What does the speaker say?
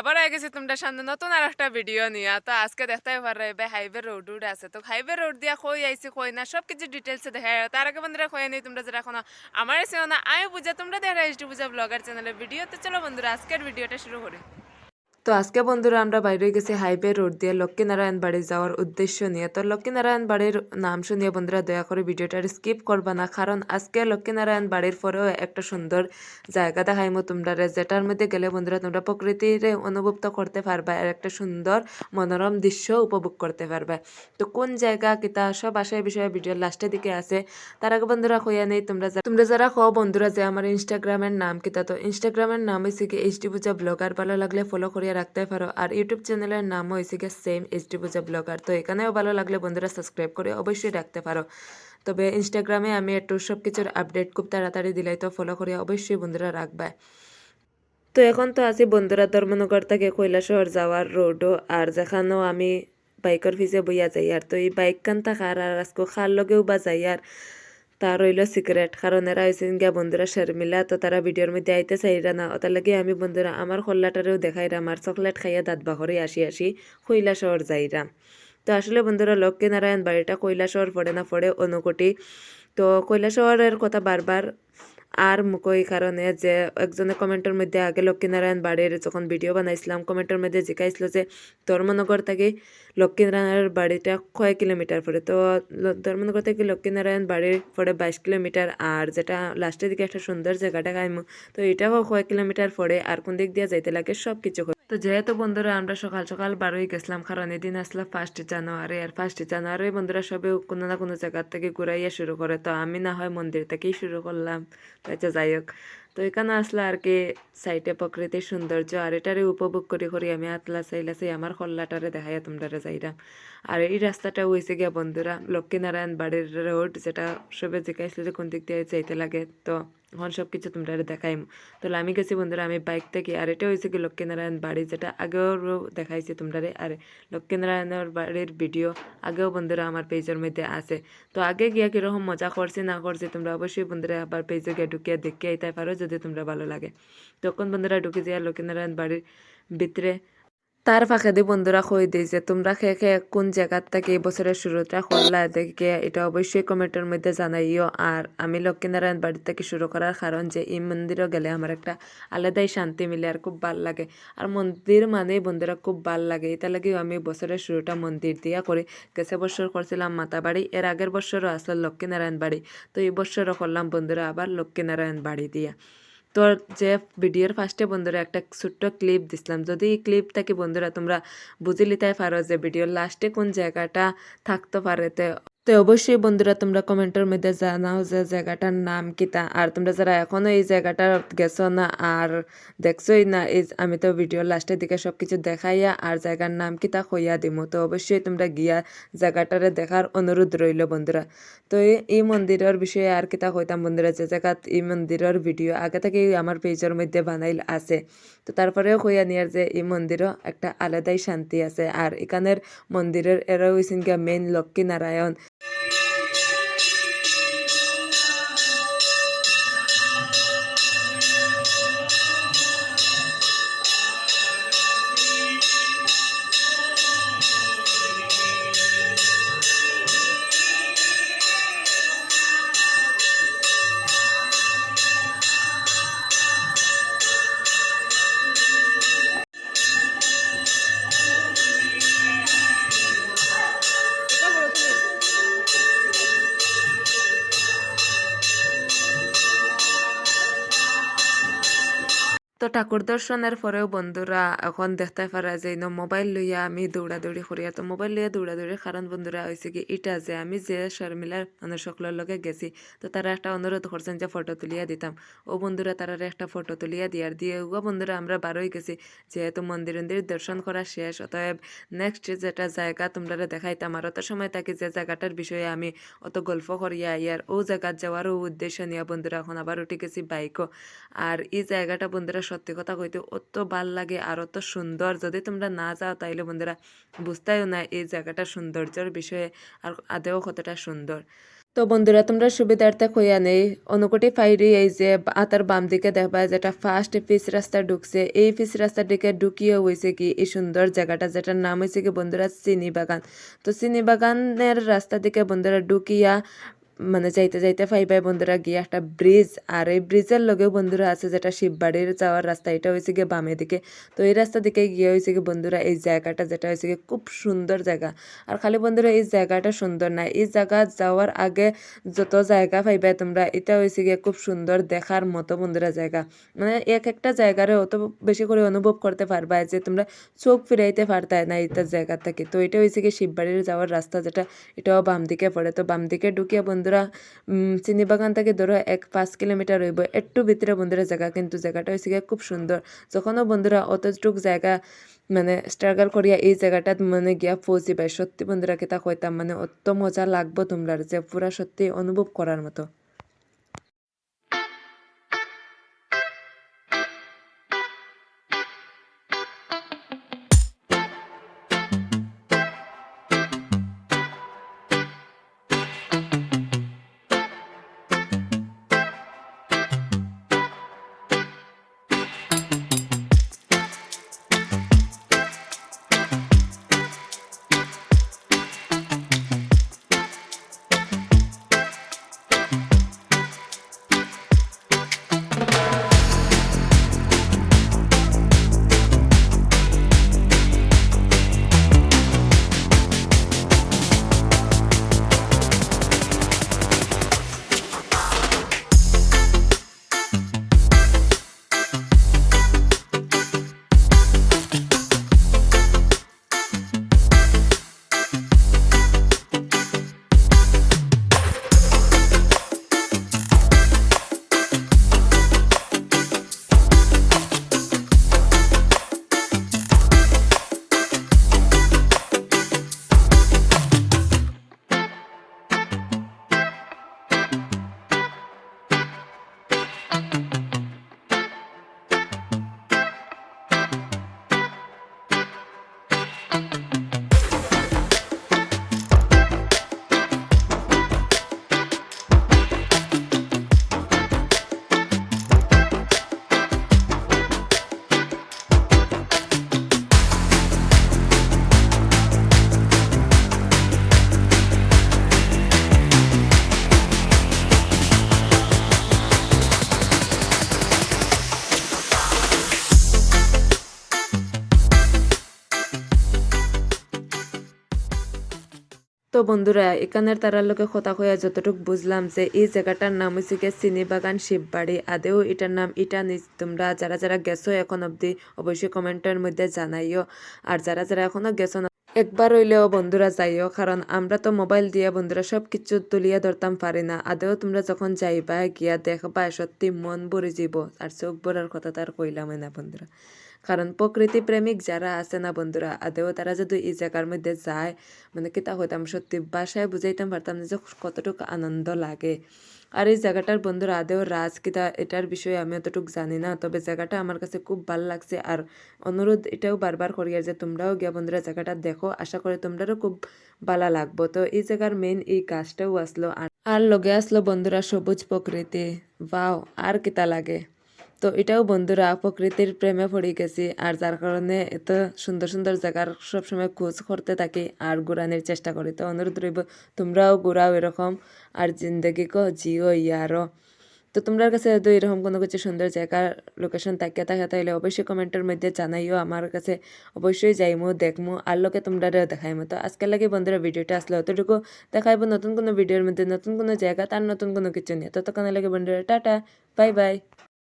আবার আগে গেছে তোমরা সামনে নতুন আর একটা ভিডিও নিয়ে, তো আজকে দেখতে পারবে হাইওয়ে রোড উড আছে তো হাইওয়ে রোড দিয়া কই আইছি, কই না সব কিছু ডিটেলসে দেখা যায়। তার আগে বন্ধুরা কই নেই, তোমরা যারা এখনও আমার এসে না আমি বুঝা, তোমরা দেখা এসটি বুঝা ব্লগার চ্যানেলে ভিডিও তো চলো বন্ধুরা, আজকের ভিডিওটা শুরু করি তো আজকে বন্ধুরা আমরা বাইরে গেছি হাইওয়ে রোড দিয়ে লক্ষ্মীনারায়ণ বাড়ি যাওয়ার উদ্দেশ্য নিয়ে। তো লক্ষ্মীনারায়ণ বাড়ির নাম শুনিয়ে বন্ধুরা দয়া করে ভিডিওটা স্কিপ করবা না, কারণ আজকে লক্ষ্মীনারায়ণ বাড়ির পরেও একটা সুন্দর জায়গা দেখাইমো তোমরা। যেটার মধ্যে গেলে বন্ধুরা তোমরা প্রকৃতির অনুভব তো করতে পারবা আর একটা সুন্দর মনোরম দৃশ্য উপভোগ করতে পারবা। তো কোন জায়গা, কিতা, সব আশায় বিষয়ে ভিডিওর লাস্টের দিকে আছে। তার আগে বন্ধুরা কইয়া নেই, তোমরা তোমরা যারা কো বন্ধুরা যে আমার ইনস্টাগ্রামের নাম কিতা, তো ইনস্টাগ্রামের নাম হয়েছে কি এইচডি পূজা ব্লগার ভালো লাগলে ফলো করিয়া রাখতে পারো। আর ইউটিউব চ্যানেলের নাম হয়েছে কি সেম এইচডি পূজা ব্লগার তো এখানেও ভালো লাগলে বন্ধুরা সাবস্ক্রাইব করে অবশ্যই রাখতে পারো। তবে ইনস্টাগ্রামে আমি একটু সব কিছুর আপডেট খুব তাড়াতাড়ি দিলাই, তো ফলো করিয়া অবশ্যই বন্ধুরা রাখবা। তো এখন তো আছি বন্ধুরা ধর্মনগর থেকে কৈলাসহর যাওয়ার রোডও আর যেখানেও আমি বাইকের ফিজে বইয়া যাই, আর তো এই বাইক কান থাকার আর আজকে খার লগেও বা যাই আর তা রইল সিগারেট কারণ এরা হয়েছে গিয়া বন্ধুরা শর্মিলা, তো তারা ভিডিওর মধ্যে আইতে চাইরা না। ওটার লাগে আমি বন্ধুরা, আমার খোল্লাটারেও দেখাইরা, আমার চকলেট খাইয়া দাঁত বাহরে আসি আসি কইলা শহর যাইরা। তো আসলে বন্ধুরা, লক্ষ্মী নারায়ণ বাড়িটা কৈলাসহর পড়ে না, পড়ে অনুকোটি। তো কৈলাসহরের কথা বারবার আর মুকই কারণে যে একজনে কমেন্টের মধ্যে আগে লক্ষ্মীনারায়ণ বাড়ির যখন ভিডিও বানাইছিলাম, কমেন্টের মধ্যে জিকাইছিল যে, ধর্মনগর থেকে লক্ষ্মীনারায়ণের বাড়িটা কয় কিলোমিটার পরে? তো ধর্মনগর থেকে লক্ষ্মীনারায়ণ বাড়ির পরে বাইশ কিলোমিটার আর যেটা লাস্টের দিকে একটা সুন্দর জায়গাটা গাইম, তো এটাও কয় কিলোমিটার পরে আর কোন দিক দিয়ে যাইতে লাগে সব কিছু তো যেহেতু বন্ধুরা আমরা সকাল সকাল বারোই গেছিলাম, কারণ এদিন আসলাম ফার্স্ট জানুয়ারি আর ফার্স্ট জানুয়ারি বন্ধুরা সবে কোনো না কোনো জায়গার থেকে ঘুরাইয়া শুরু করে। তো আমি না হয় মন্দির থেকেই শুরু করলাম। তো যাই হোক তো এখানে আসলে আর কি সাইটে প্রকৃতির সৌন্দর্য আর এটারে উপভোগ করি করি আমি আতলা চাইলা চাইলাছি, আমার খল্লাটারে দেখাইয়া তোমরা যাইরাম আর এই রাস্তাটা হয়েছে গিয়া বন্ধুরা, লক্ষ্মীনারায়ণ বাড়ির রোড যেটা সবে জিজ্ঞাসা যে কোন দিক দিয়ে যাইতে লাগে, তো এখন সব কিছু তোমরা দেখাইম। তো আমি গেছি বন্ধুরা, আমি বাইক থেকে, আর এটা হয়েছে কি লক্ষ্মীনারায়ণ বাড়ি যেটা আগেও দেখাইছি তোমরা আর লক্ষ্মীনারায়ণের বাড়ির ভিডিও আগেও বন্ধুরা আমার পেজের মধ্যে আছে। তো আগে গিয়া কীরকম মজা করছি না করছি তোমরা অবশ্যই বন্ধুরা আবার পেজে গিয়ে ঢুকিয়ে দেখিয়ে আইতে পারো। যদি তোমরা ভালো লাগে। তখন বন্ধুরা ঢুকে যায় লক্ষ্মীনারায়ণ বাড়ির ভিতরে তার ফাঁকে দিয়ে বন্ধুরা কই দিই যে, তোমরা খেয়ে খেয়ে কোন জায়গার থেকে এই বছরের শুরুটা করলা? দেখে এটা অবশ্যই কমেন্টের মধ্যে জানাইও। আর আমি লক্ষ্মীনারায়ণ বাড়ি থেকে শুরু করার কারণ যে, এই মন্দিরও গেলে আমার একটা আলাদাই শান্তি মিলে আর খুব ভালো লাগে। আর মন্দির মানেই বন্ধুরা খুব ভালো লাগে। এটা লাগেও আমি বছরের শুরুটা মন্দির দিয়া করি। গেছে বছর করছিলাম মাতা বাড়ি এর আগের বছরও আসল লক্ষ্মীনারায়ণ বাড়ি। তো এই বছরও করলাম বন্ধুরা আবার লক্ষ্মীনারায়ণ বাড়ি দিয়া। তো যে ভিডিওর ফার্স্টে বন্ধুরা একটা ছোট্ট ক্লিপ দিছিলাম। যদি এই ক্লিপটাকে বন্ধুরা তোমরা বুঝে নিতে পারো যে ভিডিওর লাস্টে কোন জায়গাটা থাকতে পারে তো অবশ্যই বন্ধুরা তোমরা কমেন্টের মধ্যে জানাও যে জায়গাটার নাম কিতা আর তোমরা যারা এখনও এই জায়গাটা গেছো না আর দেখছোই না, এই আমি তো ভিডিও লাস্টের দিকে সব কিছু দেখাইয়া আর জায়গার নাম কিতা কইয়া দিমু। তো অবশ্যই তোমরা গিয়া জায়গাটারে দেখার অনুরোধ রইল বন্ধুরা। তো এই- মন্দিরের বিষয়ে আর কিতা কইতাম বন্ধুরা, যে জায়গাত এই মন্দিরের ভিডিও আগে থেকেই আমার পেজের মধ্যে বানাইল আছে। তো তারপরেও কইয়া নিয়ার যে এই মন্দিরও একটা আলাদাই শান্তি আছে। আর এখানের মন্দিরের এরা হইছেন গিয়া মেইন লক্ষ্মী নারায়ণ। ঠাকুর দর্শনের পরেও বন্ধুরা এখন দেখতে পারা যে ন মোবাইল লইয়া আমি দৌড়াদৌড়ি করিয়া তো মোবাইল লইয়া দৌড়াদৌড়ি কারণ বন্ধুরা হয়েছে কি এটা যে আমি যে শর্মিলার সকলের লগে গেছি, তো তারা একটা অনুরোধ করছেন যে ফটো তুলিয়া দিতাম ও বন্ধুরা তারা একটা ফটো তুলিয়া দিয়ার দিয়ে। ও, বন্ধুরা, আমরা বারোই গেছি, যেহেতু মন্দির মন্দির দর্শন করা শেষ। অতএব নেক্সট যেটা জায়গা তোমরা দেখাইতাম আর অত সময় থাকি যে জায়গাটার বিষয়ে আমি অত গল্প করিয়া ইয়ার ও জায়গাত যাওয়ারও উদ্দেশ্য নিয়ে বন্ধুরা এখন আবার উঠে গেছি বাইকও আর এই জায়গাটা বন্ধুরা সত্যি কথা কইতে অত ভালো লাগে আর অত সুন্দর। যদি তোমরা না যাও, তাইলে বন্ধুরা বুঝতেও না এই জায়গাটা সৌন্দর্যের বিষয়ে আর আদেও কতটা সুন্দর। তো বন্ধুরা, তোমরা সুবিধার্থে কইয়া নেই, অনুকুটি ফাইরি এই যে আতার বাম দিকে দেখবা যেটা ফার্স্ট পিচ রাস্তা ঢুকছে। এই পিচ রাস্তার দিকে ঢুকিয়ে হয়েছে কি, এই সুন্দর জায়গাটা যেটার নাম হয়েছে কি বন্ধুরা চিনি বাগান তো চিনি বাগানের রাস্তা দিকে বন্ধুরা ঢুকিয়া মানে যাইতে যাইতে পাইবাই বন্ধুরা গিয়ে একটা ব্রিজ আর এই ব্রিজের লগেও বন্ধুরা আছে যেটা শিববাড়ির যাওয়ার রাস্তা, এটা হয়েছে গিয়ে বামে দিকে। তো এই রাস্তা দিকে গিয়ে হয়েছে গিয়ে বন্ধুরা এই জায়গাটা যেটা হয়েছে গিয়ে খুব সুন্দর জায়গা। আর খালি বন্ধুরা এই জায়গাটা সুন্দর না, এই জায়গা যাওয়ার আগে যত জায়গা পাইবাই তোমরা এটা হয়েছে গিয়ে খুব সুন্দর দেখার মতো বন্ধুরা জায়গা। মানে এক একটা জায়গারে অত বেশি করে অনুভব করতে পারবা যে তোমরা চোখ ফিরাইতে পারতাই না এইটার জায়গা থেকে। তো এটা হয়েছে কি শিববাড়ির যাওয়ার রাস্তা যেটা, এটাও বাম দিকে পড়ে। তো বাম দিকে ঢুকিয়ে বন্ধুরা উম, চিনি বাগান থেকে ধরো এক পাঁচ কিলোমিটার রইব একটু ভিতরে বন্ধুরা জায়গা কিন্তু জায়গাটা হয়েছে গিয়ে খুব সুন্দর যখনও বন্ধুরা অতটুক জায়গা মানে স্ট্রাগল করিয়া এই জায়গাটাত মানে গিয়া পৌঁছি পাই সত্যি বন্ধুরা কেতা কইতাম মানে অত মজা লাগবো তোমরা যে পুরা সত্যি অনুভব করার মতো। তো বন্ধুরা এখানের তারার লোকে কথা কইয়া যতটুকু বুঝলাম যে এই জায়গাটার নাম হয়েছে গিয়ে চিনিবাগান শিববাড়ি। আদেও এটার নাম এটা নিজ, তোমরা যারা যারা গেছো এখন অবধি অবশ্যই কমেন্টের মধ্যে জানাইও। আর যারা যারা এখনও গেছো না, একবার হইলেও বন্ধুরা যাইও, কারণ আমরা তো মোবাইল দিয়ে বন্ধুরা সব কিছু তুলিয়া ধরতাম পারি না। আদেও তোমরা যখন যাইবা গিয়া দেখবা সত্যি মন ভরে যাব আর চোখ ভরার কথা তার কইলামই না বন্ধুরা। কারণ প্রকৃতি প্রেমিক যারা আছে না বন্ধুরা আদেও তারা যদি এই জায়গার মধ্যে যায় মানে কিতা হইতাম সত্যি বাসায় বুঝাইতাম পারতাম যে কতটুকু আনন্দ লাগে আর এই জায়গাটার বন্ধুরা আদেও রাজ কিতা এটার বিষয়ে আমি অতটুকু জানি না তবে জায়গাটা আমার কাছে খুব ভালো লাগছে আর অনুরোধ এটাও বারবার করি আর যে তোমরাও গিয়া বন্ধুরা জায়গাটা দেখো আশা করি তোমরাও খুব ভালো লাগবো তো এই জায়গার মেইন এই গাছটাও আসলো আর আর লগে আসলো বন্ধুরা সবুজ প্রকৃতি বাও আর কিতা লাগে তো এটাও বন্ধুরা প্রকৃতির প্রেমে পড়ে গেছি। আর যার কারণে এত সুন্দর সুন্দর জায়গার সবসময় খোঁজ করতে থাকি আর ঘুরানোর চেষ্টা করি। তো অনুরোধ রইব, তোমরাও ঘুরাও এরকম আর জিন্দগি কো, জিও ইয়ারও তো তোমরা কাছে যদি এরকম কোনো কিছু সুন্দর জায়গার লোকেশন তাকিয়ে থাকে, তাহলে অবশ্যই কমেন্টের মধ্যে জানাইও, আমার কাছে অবশ্যই যাইমো, দেখমো আর লোকে তোমরা দেখাইমো। তো আজকের লাগে বন্ধুরা ভিডিওটা আসলে অতটুকু দেখাইবো নতুন কোনো ভিডিওর মধ্যে নতুন কোনো জায়গা, তার নতুন কোনো কিছু নিয়ে। ততক্ষণে লাগে বন্ধুরা, টাটা, বাই বাই।